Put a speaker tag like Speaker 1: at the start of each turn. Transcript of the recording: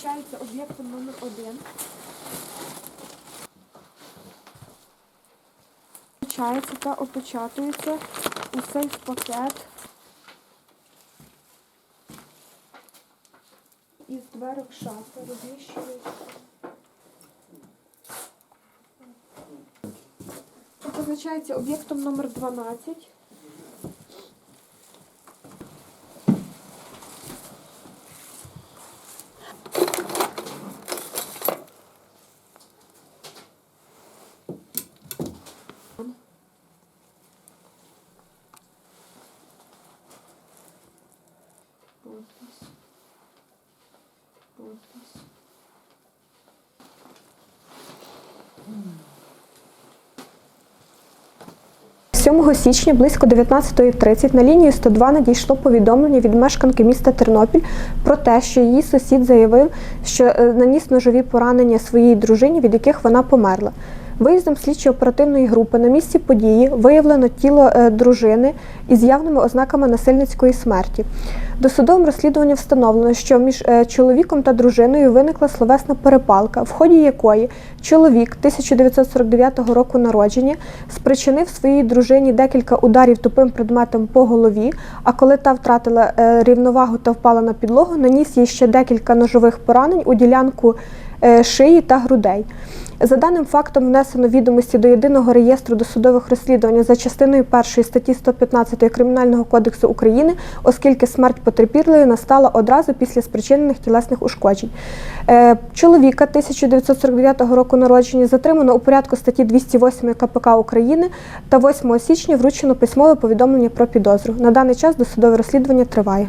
Speaker 1: позначається об'єктом номер один. Позначається та опечатується у сейф пакет із дверок шафи розміщується. Позначається об'єктом номер 12. Подпись. Подпись.
Speaker 2: 7 січня близько 19.30 на лінію 102 надійшло повідомлення від мешканки міста Тернопіль про те, що її сусід заявив, що е, наніс ножові поранення своїй дружині, від яких вона померла. Виїздом слідчо-оперативної групи на місці події виявлено тіло е, дружини із явними ознаками насильницької смерті. Досудовим розслідуванням встановлено, що між е, чоловіком та дружиною виникла словесна перепалка, в ході якої чоловік 1949 року народження спричинив своїй дружині декілька ударів тупим предметом по голові. А коли та втратила е, рівновагу та впала на підлогу, наніс їй ще декілька ножових поранень у ділянку шиї та грудей. За даним фактом внесено відомості до єдиного реєстру досудових розслідувань за частиною 1 статті 115 Кримінального кодексу України, оскільки смерть потерпілої настала одразу після спричинених тілесних ушкоджень. Е, Чоловіка 1949 року народження затримано у порядку статті 208 КПК України та 8 січня вручено письмове повідомлення про підозру. На даний час досудове розслідування триває.